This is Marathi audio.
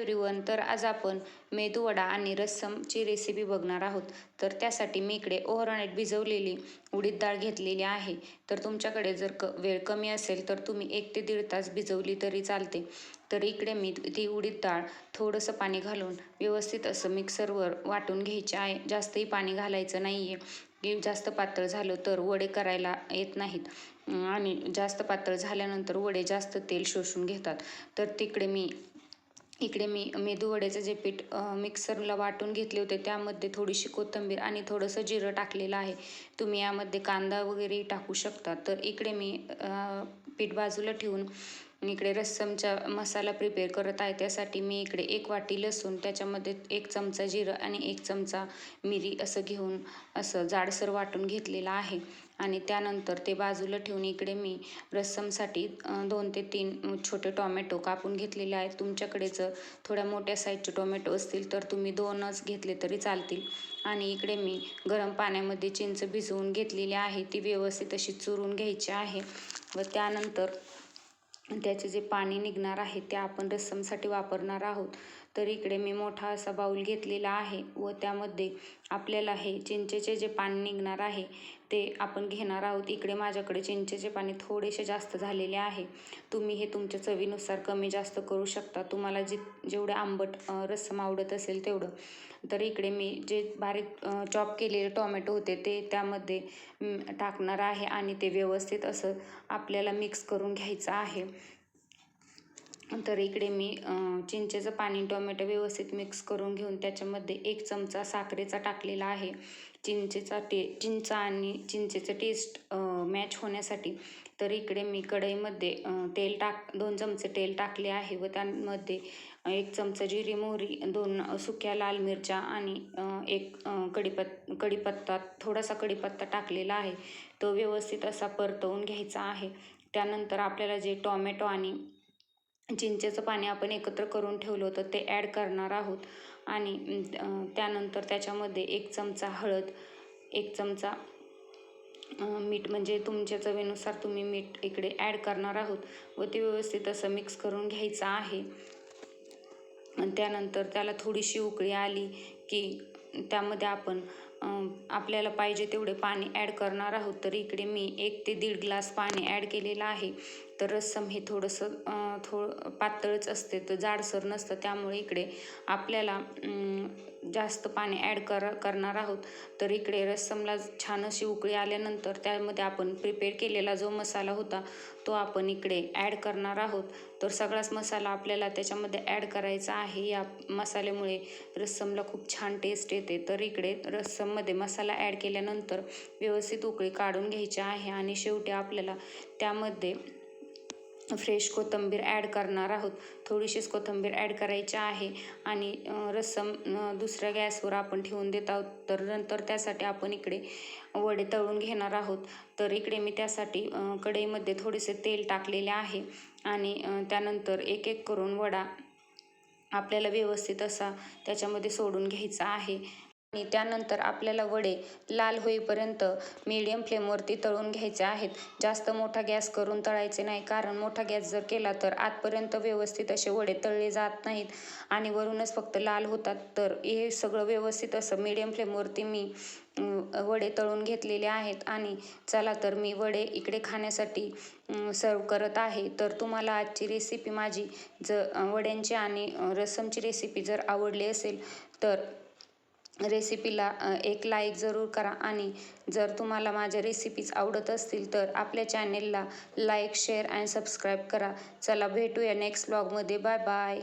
एव्हरीवन तर आज आपण मेदूवडा आणि रस्समची रेसिपी बघणार आहोत. तर त्यासाठी मी इकडे ओव्हरनाईट भिजवलेली उडीद डाळ घेतलेली आहे. तर तुमच्याकडे जर क वेळ कमी असेल तर तुम्ही एक ते दीड तास भिजवली तरी चालते. तर इकडे मी ती उडीद डाळ थोडंसं पाणी घालून व्यवस्थित असं मिक्सरवर वाटून घ्यायचे आहे. जास्तही पाणी घालायचं नाही आहे की जास्त पातळ झालं तर वडे करायला येत नाहीत. आणि जास्त पातळ झाल्यानंतर वडे जास्त तेल शोषून घेतात. तर तिकडे मी इकडे मी मेदूवड्याचं जे पीठ मिक्सरला वाटून घेतले होते त्यामध्ये थोडीशी कोथिंबीर आणि थोडंसं जिरं टाकलेलं आहे. तुम्ही यामध्ये कांदा वगैरेही टाकू शकता. तर इकडे मी पीठ बाजूला ठेवून इकडे रस्समचा मसाला प्रिपेअर करत आहे. त्यासाठी मी इकडे एक वाटी लसूण त्याच्यामध्ये एक चमचा जिरं आणि एक चमचा मिरी असं घेऊन असं जाडसर वाटून घेतलेलं आहे. आणि त्यानंतर ते बाजूला ठेवून इकडे मी रस्समसाठी दोन ते तीन छोटे टोमॅटो कापून घेतलेले आहेत. तुमच्याकडे जर थोड्या मोठ्या साईजचे टोमॅटो असतील तर तुम्ही दोनच घेतले तरी चालतील. आणि इकडे मी गरम पाण्यामध्ये चिंच भिजवून घेतलेली आहे. ती व्यवस्थित अशी चुरून घ्यायची आहे व त्यानंतर त्याचे जे पाणी निघणार आहे ते आपण रस्समसाठी वापरणार आहोत. तर इकडे मी मोठा असा बाऊल घेतलेला आहे व त्यामध्ये आपल्याला हे चिंचेचे जे पान निघणार आहे ते आपण घेणार आहोत. इकडे माझ्याकडे चिंचेचे पाणी थोडेसे जास्त झालेले आहे. तुम्ही हे तुमच्या चवीनुसार कमी जास्त करू शकता. तुम्हाला जे जेवढे आंबट रस्सम आवडत असेल तेवढं. तर इकडे मी जे बारीक चॉप केलेले टॉमॅटो होते ते त्यामध्ये टाकणार आहे आणि ते व्यवस्थित असं आपल्याला मिक्स करून घ्यायचं आहे. तर इकडे मी चिंचेचं पाणी टोमॅटो व्यवस्थित मिक्स करून घेऊन त्याच्यामध्ये एक चमचा साखरेचा टाकलेला आहे. चिंचेचा टे चिंचा आणि चिंचेचं टेस्ट मॅच होण्यासाठी तर इकडे मी कढईमध्ये तेल टाक दोन चमचे तेल टाकले आहे व त्यामध्ये एक चमचा जिरी मोहरी दोन सुक्या लाल मिरच्या आणि एक कढीपत् कढीपत्ता थोडासा कढीपत्ता टाकलेला आहे. तो व्यवस्थित असा परतवून घ्यायचा आहे. त्यानंतर आपल्याला जे टॉमॅटो आणि चिंचेचं पाणी आपण एकत्र करून ठेवलं होतं ते ॲड करणार आहोत. आणि त्यानंतर त्याच्यामध्ये एक चमचा हळद एक चमचा मीठ म्हणजे तुमच्या चवीनुसार तुम्ही मीठ इकडे ॲड करणार आहोत व ते व्यवस्थित असं मिक्स करून घ्यायचं आहे. आणि त्यानंतर त्याला थोडीशी उकळी आली की त्यामध्ये आपण आपल्याला पाहिजे तेवढे पाणी ॲड करणार आहोत. तर इकडे मी एक ते दीड ग्लास पाणी ॲड केलेलं आहे. तर रस्सम हे थोडंसं थोडं पातळच असते. तर जाडसर नसतं. त्यामुळे इकडे आपल्याला जास्त पाणी ॲड कर करणार आहोत. तर इकडे रस्समला छान अशी उकळी आल्यानंतर त्यामध्ये आपण प्रिपेअर केलेला जो मसाला होता तो आपण इकडे ॲड करणार आहोत. तर सगळाच मसाला आपल्याला त्याच्यामध्ये ॲड करायचा आहे. या मसाल्यामुळे रस्समला खूप छान टेस्ट येते. तर इकडे रस्सममध्ये मसाला ॲड केल्यानंतर व्यवस्थित उकळी काढून घ्यायची आहे आणि शेवटी आपल्याला त्यामध्ये फ्रेश कोथिंबीर ॲड करणार आहोत. थोडीशीच कोथिंबीर ॲड करायची आहे आणि रस्सम दुसऱ्या गॅसवर आपण ठेवून देत आहोत. तर नंतर त्यासाठी आपण इकडे वडे तळून घेणार आहोत. तर इकडे मी त्यासाठी कढईमध्ये थोडेसे तेल टाकलेले आहे आणि त्यानंतर एक एक करून वडा आपल्याला व्यवस्थित असा त्याच्यामध्ये सोडून घ्यायचा आहे. आणि त्यानंतर आपल्याला वडे लाल होईपर्यंत मीडियम फ्लेमवरती तळून घ्यायचे आहेत. जास्त मोठा गॅस करून तळायचे नाही. कारण मोठा गॅस जर केला तर आतपर्यंत व्यवस्थित असे वडे तळले जात नाहीत आणि वरूनच फक्त लाल होतात. तर हे सगळं व्यवस्थित असं मीडियम फ्लेमवरती मी वडे तळून घेतलेले आहेत. आणि चला तर मी वडे इकडे खाण्यासाठी सर्व करत आहे. तर तुम्हाला आजची रेसिपी माझी ज वड्यांची आणि रसमची रेसिपी जर आवडली असेल तर रेसिपीला एक लाईक जरूर करा. आणि जर तुम्हाला माझ्या रेसिपीज आवडत असतील तर आपल्या चॅनेलला लाईक शेअर अँड सबस्क्राईब करा. चला भेटूया नेक्स्ट ब्लॉगमध्ये बाय बाय